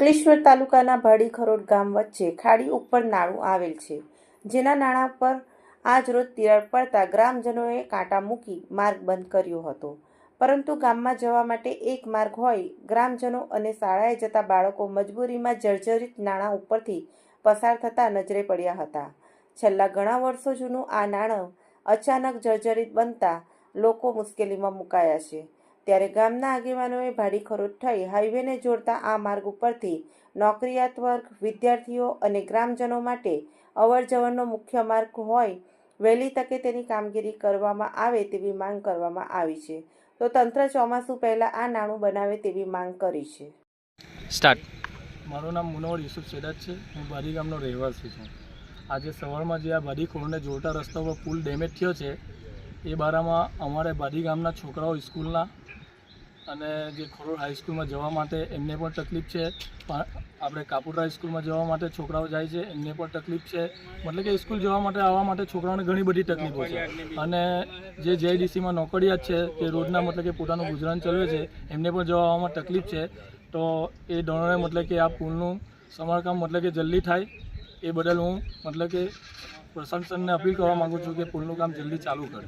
અંકલેશ્વર તાલુકાના ભાડીખરોડ ગામ વચ્ચે ખાડી ઉપર નાળું આવેલ છે. જેના નાણાં પર આજરોજ તિરાડ પડતા ગ્રામજનોએ કાંટા મૂકી માર્ગ બંધ કર્યો હતો. પરંતુ ગામમાં જવા માટે એક માર્ગ હોય, ગ્રામજનો અને શાળાએ જતા બાળકો મજબૂરીમાં જર્જરિત નાણાં ઉપરથી પસાર થતા નજરે પડ્યા હતા. છેલ્લા ઘણા વર્ષો જૂનું આ નાણું અચાનક જર્જરિત બનતા લોકો મુશ્કેલીમાં મુકાયા છે. ત્યારે ગામના આગેવાનોએ ભાડીખરોટ થઈ હાઈવેને જોડતા આ માર્ગ ઉપરથી નોકરિયાત વર્ગ વિદ્યાર્થીઓ અને ગ્રામજનો માટે અવર જવરનો મુખ્ય માર્ગ હોય વહેલી તકે તેની કામગીરી કરવામાં આવે તેવી માંગ કરવામાં આવી છે. તો તંત્ર ચોમાસું પહેલાં આ નાણું બનાવે તેવી માંગ કરી છે. સ્ટાર્ટ. મારું નામ મુનવર યુસુફ સેદાત છે. હું બારી ગામનો રહેવાસી છું. આજે સવારમાં જે આ બારી ખોરને જોડતા રસ્તા પર પુલ ડેમેજ થયો છે એ બારામાં અમારે બારી ગામના છોકરાઓ સ્કૂલના અને જે ખોરોડ હાઈસ્કૂલમાં જવા માટે એમને પણ તકલીફ છે. આપણે કાપુર હાઈસ્કૂલમાં જવા માટે છોકરાઓ જાય છે, એમને પણ તકલીફ છે. મતલબ કે સ્કૂલ જવા માટે આવવા માટે છોકરાઓને ઘણી બધી તકલીફો છે. અને જે જેડીસીમાં નોકરિયાત છે, તે રોજના મતલબ કે પોતાનું ગુજરાન ચલાવે છે, એમને પણ જવા આવવામાં તકલીફ છે. તો એ ડોનરે મતલબ કે આ પુલનું સમારકામ મતલબ કે જલ્દી થાય. એ બદલ હું મતલબ કે પ્રશાસનને અપીલ કરવા માગું છું કે પુલનું કામ જલ્દી ચાલુ કરે.